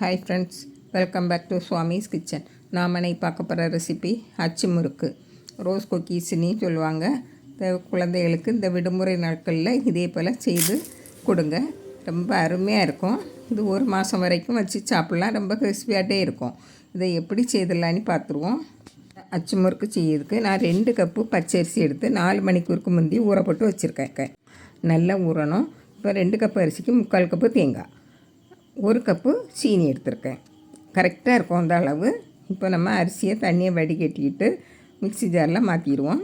Hi friends welcome back to Swami's kitchen நாம் இன்னைக்கு பார்க்க போகிற ரெசிபி அச்சு முறுக்கு. ரோஸ் குக்கீஸ்னு சொல்லுவாங்க. இந்த குழந்தைகளுக்கு இந்த விடுமுறை நாட்களில் இதே போல் செய்து கொடுங்க. ரொம்ப அருமையாக இருக்கும். இது ஒரு மாதம் வரைக்கும் வச்சு சாப்பிட்லாம். ரொம்ப கிறிஸ்பியாகிட்டே இருக்கும். இதை எப்படி செய்திடலான்னு பார்த்துருவோம். அச்சு முறுக்கு செய்யறதுக்கு நான் ரெண்டு கப்பு பச்சரிசி எடுத்து நாலு மணிக்கூருக்கு முந்தி ஊறப்பட்டு வச்சுருக்கேன். நல்லா ஊறணும். இப்போ ரெண்டு கப்பு அரிசிக்கு முக்கால் கப்பு தேங்காய். ஒரு கப்பு சீனி எடுத்திருக்கேன். கரெக்டாக இருக்கும் அந்த அளவு. இப்போ நம்ம அரிசியை தண்ணியை வடிகட்டிக்கிட்டு மிக்சி ஜாரில் மாற்றிடுவோம்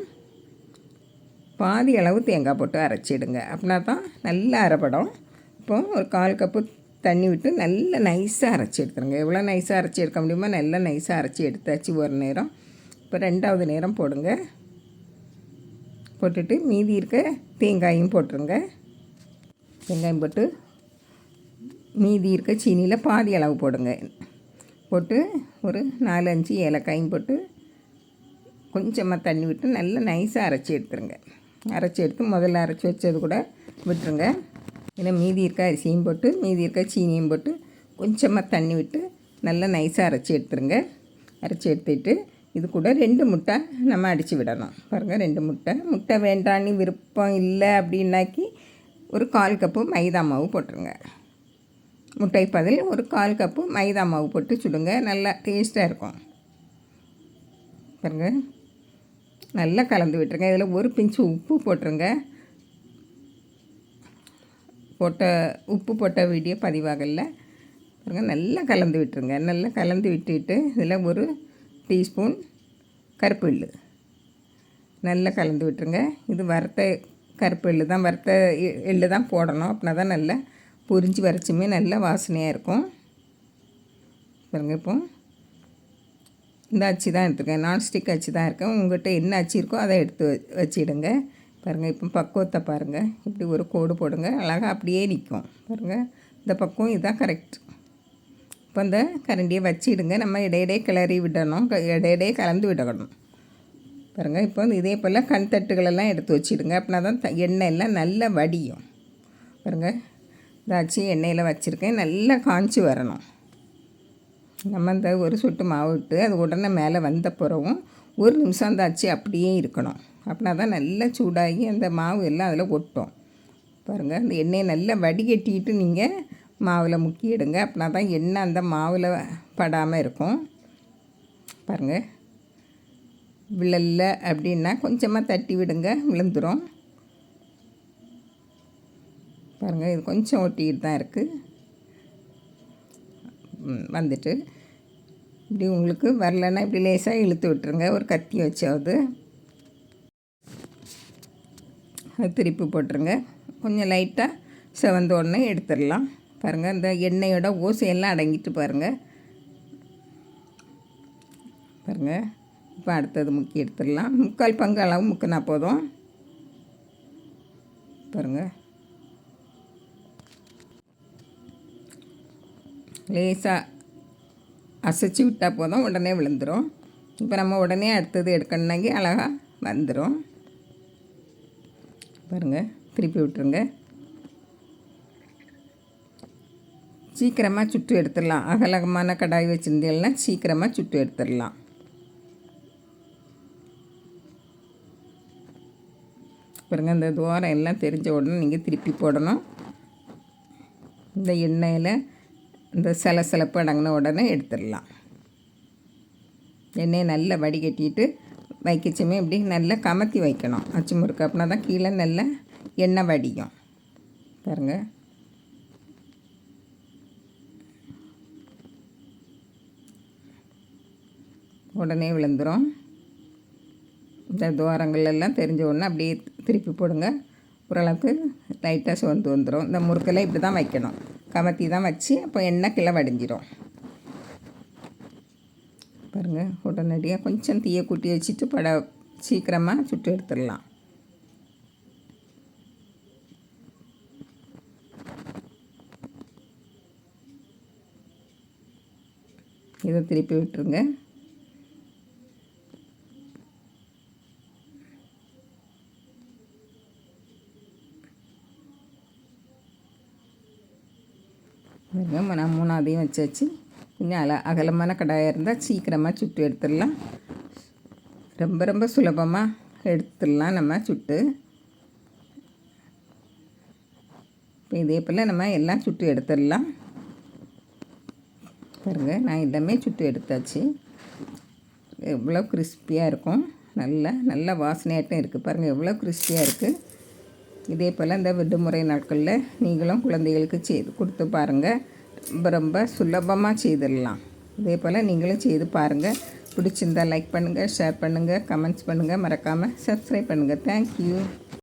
பாதி அளவு தேங்காய் போட்டு அரைச்சிடுங்க அப்படின்னா தான் நல்லா அரைப்படும். இப்போ ஒரு கால் கப்பு தண்ணி விட்டு நல்லா நைஸாக அரைச்சி எடுத்துருங்க. எவ்வளோ நைஸாக அரைச்சி எடுக்க முடியுமோ நல்லா நைஸாக அரைச்சி எடுத்தாச்சு ஒரு நேரம். இப்போ ரெண்டாவது நேரம் போடுங்க. போட்டுட்டு மீதி இருக்க தேங்காயும் போட்டுருங்க. வெங்காயம் போட்டு மீதி இருக்க சீனியில் பாதி அளவு போடுங்க. போட்டு ஒரு நாலு அஞ்சு ஏலக்காயும் போட்டு கொஞ்சமாக தண்ணி விட்டு நல்லா நைஸாக அரைச்சி எடுத்துருங்க. அரைச்சி எடுத்து முதல்ல அரைச்சி வச்சது கூட விட்டுருங்க. ஏன்னா மீதி இருக்க அரிசியும் போட்டு மீதி இருக்க சீனியும் போட்டு கொஞ்சமாக தண்ணி விட்டு நல்லா நைஸாக அரைச்சி எடுத்துருங்க. அரைச்சி எடுத்துட்டு இது கூட ரெண்டு முட்டை நம்ம அடித்து விடணும். பாருங்கள் ரெண்டு முட்டை. முட்டை வேண்டான்னு விருப்பம் இல்லை அப்படின்னாக்கி ஒரு கால் கப்பு மைதா மாவு போட்டுருங்க. முட்டை பதில் ஒரு கால் கப்பு மைதா மாவு போட்டு சுடுங்க. நல்லா டேஸ்ட்டாக இருக்கும். பாருங்க. நல்லா கலந்து விட்டுருங்க. இதில் ஒரு பிஞ்சு உப்பு போட்டுருங்க. போட்ட உப்பு போட்ட வீடியோ பதிவாகல. பாருங்க. நல்லா கலந்து விட்டுருங்க. நல்லா கலந்து விட்டுட்டு இதில் ஒரு டீஸ்பூன் கருப்பு எள்ளு நல்லா கலந்து விட்டுருங்க. இது வறுத்த கருப்பு எள்ளு தான். வறுத்த எள்ளு தான் போடணும். அப்படின்னா தான் நல்லா பொரிஞ்சு வரைச்சுமே நல்லா வாசனையாக இருக்கும். பாருங்கள் இப்போ. இந்த அச்சு தான் எடுத்துருக்கேன். நான்ஸ்டிக் அச்சு தான் இருக்கேன். உங்கள்கிட்ட என்ன அச்சு இருக்கோ அதை எடுத்து வச்சிடுங்க. பாருங்கள் இப்போ பக்குவத்தை பாருங்கள் இப்படி ஒரு கோடு போடுங்க. அழகாக அப்படியே நிற்கும். பாருங்கள் இந்த பக்கம் இதுதான் கரெக்ட் இப்போ இந்த கரண்டியை வச்சிடுங்க. நம்ம இடையிடையே கிளறி விடணும். க- இடையிடையே கலந்து விடணும். பாருங்கள் இப்போ வந்து இதே போல் கண் தட்டுகளெல்லாம் எடுத்து வச்சிடுங்க. அப்படின்னா தான் த- எண்ணெய் எல்லாம் நல்லா வடியும். பாருங்கள் இதாச்சு எண்ணெயில் வச்சுருக்கேன். நல்லா காஞ்சி வரணும். நம்ம இந்த ஒரு சொட்டு மாவு விட்டு அது உடனே மேலே வந்த பிறகும் ஒரு நிமிஷம் அந்த அப்படியே இருக்கணும். அப்படின்னா தான் நல்லா சூடாகி அந்த மாவு எல்லாம் அதில் ஒட்டும். பாருங்கள் அந்த எண்ணெயை நல்லா வடிகட்டிட்டு நீங்கள் மாவில் முக்கிடுங்க அப்படின்னா தான் எண்ணெய் அந்த மாவில் படாமல் இருக்கும். பாருங்கள் விழல்ல அப்படின்னா கொஞ்சமாக தட்டி விடுங்க. விழுந்துடும் பாருங்கள் இது கொஞ்சம் ஒட்டிக்கிட்டு தான் இருக்குது வந்துட்டு. இப்படி உங்களுக்கு வரலன்னா இப்படி லேசாக இழுத்து விட்டுருங்க. ஒரு கத்தி வச்சாவது. அது திருப்பி போட்டுருங்க. கொஞ்சம் லைட்டாக செவந்த உடனே எடுத்துடலாம். பாருங்கள் இந்த எண்ணெயோட ஓசையெல்லாம் அடங்கிட்டு பாருங்கள் பாருங்கள் இப்போ அடுத்தது முக்கி எடுத்துடலாம். முக்கால் பங்கு அளவு முக்கினா போதும். பாருங்கள் லேசாக அசைச்சு விட்டால் போதும் உடனே விழுந்துடும் இப்போ நம்ம உடனே அடுத்தது எடுக்கணுன்னாக்கி அழகாக வந்துடும் பாருங்கள் திருப்பி விட்டுருங்க. சீக்கிரமாக சுட்டு எடுத்துடலாம். அகலகமான கடாய் வச்சுருந்தீங்கன்னா சீக்கிரமாக சுட்டு எடுத்துடலாம். பாருங்க இந்த துவாரம் எல்லாம் தெரிஞ்ச உடனே நீங்கள் திருப்பி போடணும். இந்த எண்ணெயில் இந்த சிலப்பு அடங்கின உடனே எடுத்துடலாம். எண்ணெயை நல்லா வடிகட்டிட்டு வைக்கச்சுமே இப்படி நல்லா கமத்தி வைக்கணும். அச்சு முறுக்கு அப்படின்னா தான் கீழே நல்லா எண்ணெய் வடியும். பாருங்க. உடனே விழுந்துடும் இந்த துவாரங்கள் எல்லாம் தெரிஞ்ச உடனே அப்படியே திருப்பி போடுங்க. ஓரளவுக்கு லைட்டாக சோர்ந்து வந்துடும் இந்த முறுக்கெல்லாம் இப்படி தான் வைக்கணும். கமத்தி தான் வச்சு அப்போ எண்ணெய் கிளை வடிஞ்சிரும். பாருங்கள் உடனடியாக கொஞ்சம் தீயை கூட்டி வச்சுட்டு பட சீக்கிரமாக சுட்டு எடுத்துடலாம். இதை திருப்பி விட்டுருங்க. நான் மூணாவதையும் வச்சாச்சு. கொஞ்சம் அல அகலமான கடாயாக இருந்தால் சீக்கிரமாக சுட்டு எடுத்துடலாம். ரொம்ப ரொம்ப சுலபமாக எடுத்துடலாம் நம்ம சுட்டு. இப்போ இதே போல் நம்ம எல்லாம் சுட்டு எடுத்துடலாம். பாருங்கள் நான் எல்லாமே சுட்டு எடுத்தாச்சு. எவ்வளோ கிறிஸ்பியாக இருக்கும். நல்ல நல்ல வாசனையாட்டம் இருக்குது பாருங்கள் எவ்வளோ கிறிஸ்பியாக இருக்குது இதே போல் இந்த விடுமுறை நாட்களில் நீங்களும் குழந்தைகளுக்கு செய்து கொடுத்து பாருங்கள் ரொம்ப ரொம்ப சுலபமாக செய்திடலாம். இதே போல் நீங்களும் செய்து பாருங்கள் பிடிச்சிருந்தால் லைக் பண்ணுங்கள் ஷேர் பண்ணுங்கள் கமெண்ட்ஸ் பண்ணுங்கள் மறக்காமல் சப்ஸ்கிரைப் பண்ணுங்கள் தேங்க்யூ